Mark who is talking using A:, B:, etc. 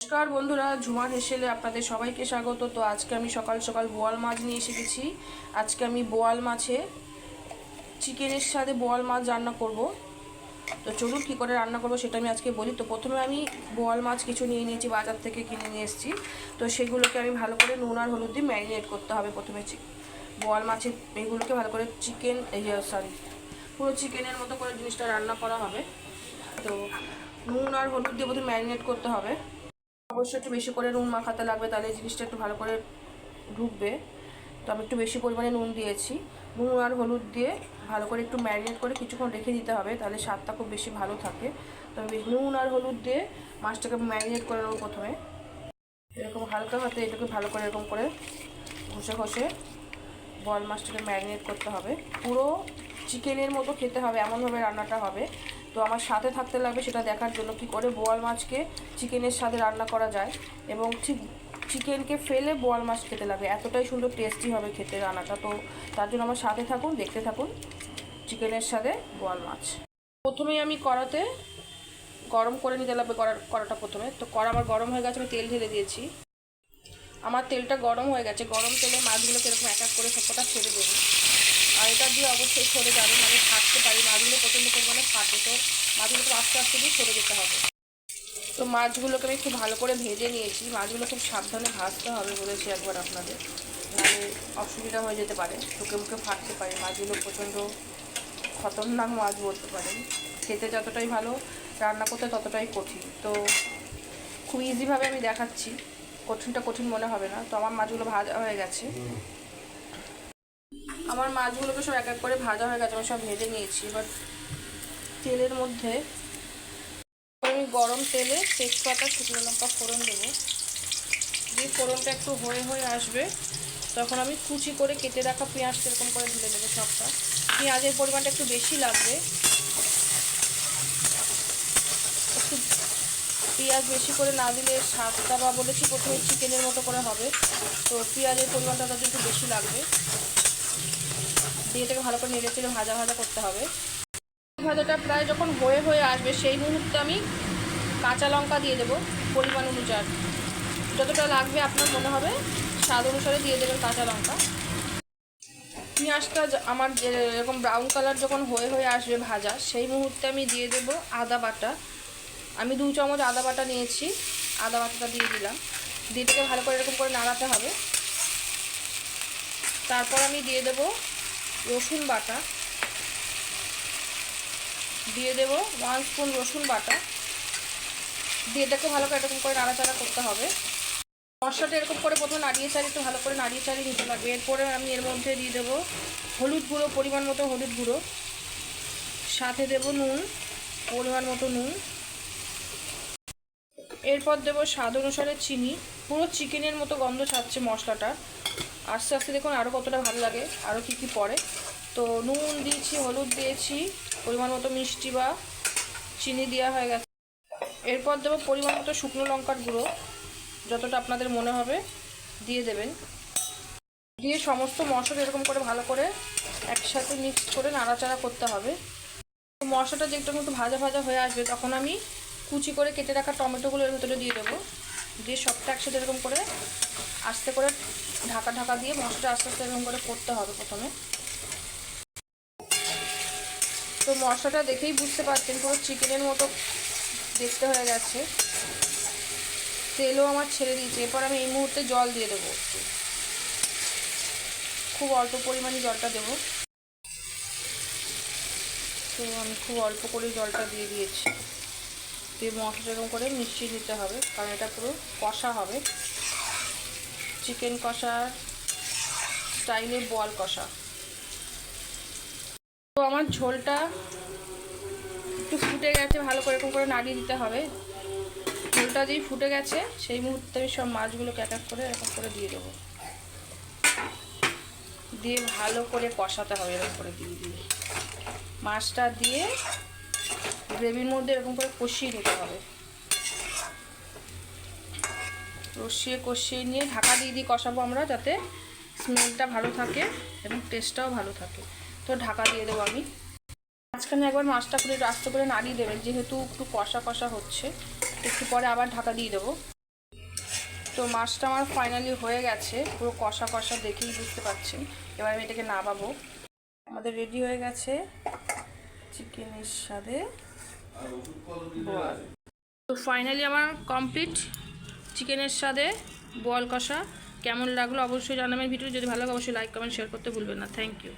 A: নমস্কার বন্ধুরা ঝুমার হেসেলে আপনাদের সবাইকে স্বাগত। তো আজকে আমি সকাল সকাল বোয়াল মাছ নিয়ে এসে গেছি আজকে আমি বোয়াল মাছে চিকেনের সাথে বোয়াল মাছ রান্না করব। তো চলুন কী করে রান্না করব সেটা আমি আজকে বলি। তো প্রথমে আমি বোয়াল মাছ কিছু নিয়ে নিয়েছি, বাজার থেকে কিনে নিয়ে এসেছি। তো সেগুলোকে আমি ভালো করে নুন আর হলুদ দিয়ে ম্যারিনেট করতে হবে প্রথমে বোয়াল মাছের, এগুলোকে ভালো করে চিকেন সরি, পুরো চিকেনের মতো করে জিনিসটা রান্না করা হবে। তো নুন আর হলুদ দিয়ে প্রথমে ম্যারিনেট করতে হবে। অবশ্যই একটু বেশি করে নুন মাখাতে লাগবে, তাহলে জিনিসটা একটু ভালো করে ঢুকবে। তো আমি একটু বেশি পরিমাণে নুন দিয়েছি। নুন আর হলুদ দিয়ে ভালো করে একটু ম্যারিনেট করে কিছুক্ষণ রেখে দিতে হবে, তাহলে স্বাদটা খুব বেশি ভালো থাকে। তো আমি নুন আর হলুদ দিয়ে মাছটাকে ম্যারিনেট করে নেব প্রথমে। এরকম হালকা হাতে এটাকে ভালো করে এরকম করে ঘষে ঘষে বল মাছটাকে ম্যারিনেট করতে হবে। পুরো চিকেনের মতো খেতে হবে, এমনভাবে রান্নাটা হবে। তো আমার সাথে থাকতে লাগবে সেটা দেখার জন্য কি করে বোয়াল মাছকে চিকেনের সাথে রান্না করা যায় এবং ঠিক চিকেনকে ফেলে বোয়াল মাছ খেতে লাগবে। এতটাই সুন্দর টেস্টি হবে খেতে রান্নাটা। তো তার জন্য আমার সাথে থাকুন, দেখতে থাকুন চিকেনের সাথে বোয়াল মাছ। প্রথমেই আমি কড়াতে গরম করে নিতে লাগবে কড়া- কড়াটা প্রথমে। তো কড়া আমার গরম হয়ে গেছে, আমি তেল ঢেলে দিয়েছি। আমার তেলটা গরম হয়ে গেছে। গরম তেলে মাছগুলোকে এরকম এক এক করে সবকটা ছেড়ে দেবো। আর এটা দিয়ে অবশ্যই সরে যাবে মানে ফাটতে পারি মাছগুলো প্রচণ্ড পরিমাণে ফাটে, তো মাছগুলো মাছগুলোকে আস্তে আস্তে দিয়ে সরে যেতে হবে। তো মাছগুলোকে আমি খুব ভালো করে ভেজে নিয়েছি। মাছগুলো খুব সাবধানে ভাজতে হবে বলেছি একবার আপনাদের। নাহলে অসুবিধা হয়ে যেতে পারে। চোখে মুখে ফাটতে পারে। মাছগুলো প্রচণ্ড খতরনাক মাছ বলতে পারেন। খেতে যতটাই ভালো, রান্না করতে ততটাই কঠিন। তো খুব ইজিভাবে আমি দেখাচ্ছি। কঠিনটা কঠিন মনে হবে না। তো আমার মাছগুলো ভাজা হয়ে গেছে। আমার মাছগুলোকে সব এক এক করে ভাজা হয়ে গেছে, আমি সব ভেজে নিয়েছি। এবার তেলের মধ্যে আমি গরম তেলে তেজপাতা, শুকনো লঙ্কা ফোড়ন দেবো। দিয়ে ফোড়নটা একটু হয়ে হয়ে আসবে, তখন আমি কুচি করে কেটে রাখা পেঁয়াজটা এরকম করে ঢেলে দেবো সবটা। পেঁয়াজের পরিমাণটা একটু বেশি লাগবে। একটু পেঁয়াজ বেশি করে না দিলে স্বাদটা বা বলেছি প্রথমে চিকেনের মতো করে হবে। তো পেঁয়াজের পরিমাণটা তাদের একটু বেশি লাগবে। দিয়ে এটাকে ভালো করে নেড়ে চেড়ে ভাজা ভাজা করতে হবে। ভাজাটা প্রায় যখন হয়ে হয়ে আসবে, সেই মুহূর্তে আমি কাঁচা লঙ্কা দিয়ে দেবো পরিমাণ অনুযায়ী। যতটা লাগবে আপনার মনে হবে, স্বাদ অনুসারে দিয়ে দেবেন কাঁচা লঙ্কা। পেঁয়াজটা আমার যে এরকম ব্রাউন কালার যখন হয়ে হয়ে আসবে ভাজা, সেই মুহূর্তে আমি দিয়ে দেবো আদা বাটা। আমি দু চামচ আদা বাটা নিয়েছি, আদা বাটাটা দিয়ে দিলাম। দিয়ে ভালো করে এরকম করে নাড়াতে হবে। তারপর আমি দিয়ে দেবো রসুন বাটা। দিয়ে দেবো ওয়ান স্পুন রসুন বাটা। দিয়ে এটাকে ভালো করে এরকম করে নাড়াচাড়া করতে হবে। মশলাটা এরকম করে প্রথমে নাড়িয়ে চাড়িয়ে একটু ভালো করে নাড়িয়ে চাড়িয়ে নিতে লাগবে এরপরে আমি এর মধ্যে দিয়ে দেবো হলুদ গুঁড়ো, পরিমাণ মতো হলুদ গুঁড়ো। সাথে দেবো নুন, পরিমাণ মতো নুন। এরপর দেবো স্বাদ অনুসারে চিনি। পুরো চিকেনের মতো গন্ধ ছাড়ছে মশলাটা। আস্তে আস্তে দেখুন আরও কতটা ভালো লাগে আরও কী কী পড়ে। তো নুন দিয়েছি, হলুদ দিয়েছি, পরিমাণ মতো মিষ্টি বা চিনি দেওয়া হয়ে গেছে। এরপর দেবো পরিমাণ মতো শুকনো লঙ্কার গুঁড়ো, যতটা আপনাদের মনে হবে, দিয়ে দেবেন। দিয়ে সমস্ত মশলা এরকম করে ভালো করে একসাথে মিক্স করে নাড়াচাড়া করতে হবে। মশলাটা যে একটু একটু ভাজা ভাজা হয়ে আসবে, তখন আমি কুচি করে কেটে রাখা টমেটোগুলো এর ভেতরে দিয়ে দেবো। দিয়ে সবটা একসাথে এরকম করে আস্তে করে ঢাকা ঢাকা দিয়ে মশলাটা আস্তে আস্তে এরকম করে করতে হবে প্রথমে। তো মশলাটা দেখেই বুঝতে পারছেন, পুরো চিকেনের মতো দেখতে হয়ে গেছে। তেলও আমার ছেড়ে দিয়েছে। এরপর আমি এই মুহূর্তে জল দিয়ে দেবো খুব অল্প পরিমাণে জলটা দেবো। তো আমি খুব অল্প করে জলটা দিয়ে দিয়েছি। দিয়ে মশলা এরকম করে মিশিয়ে দিতে হবে, কারণ এটা পুরো কষা হবে। চিকেন কষা স্টাইলে বল কষা। তো আমার ঝোলটা একটু ফুটে গেছে, ভালো করে এরকম করে নাড়িয়ে দিতে হবে। ঝোলটা যেই ফুটে গেছে, সেই মুহূর্তে আমি সব মাছগুলোকে এক এক করে এরকম করে দিয়ে দেবো। দিয়ে ভালো করে কষাতে হবে এরকম করে দিয়ে দিয়ে। মাছটা দিয়ে গ্রেভির মধ্যে এরকম করে কষিয়ে নিতে হবে। কষিয়ে কষিয়ে নিয়ে ঢাকা দিয়ে দিয়ে কষাবো আমরা যাতে স্মেলটা ভালো থাকে এবং টেস্টটাও ভালো থাকে। তো ঢাকা দিয়ে দেবো আমি। মাঝখানে একবার মাছটা করে আস্তে করে নাড়িয়ে দেবেন, যেহেতু একটু কষা কষা হচ্ছে। একটু পরে আবার ঢাকা দিয়ে দেবো। তো মাছটা আমার ফাইনালি হয়ে গেছে, পুরো কষা কষা দেখেই বুঝতে পারছেন। এবার আমি এটাকে নামাবো। আমাদের রেডি হয়ে গেছে চিকেনের সাথে তো ফাইনালি আমার কমপ্লিট চিকেনের স্বাদে বোয়াল কষা কেমন লাগল অবশ্যই জানাবেন। ভিডিও যদি ভালো লাগে, অবশ্যই লাইক কমেন্ট শেয়ার করতে ভুলবেন না। Thank you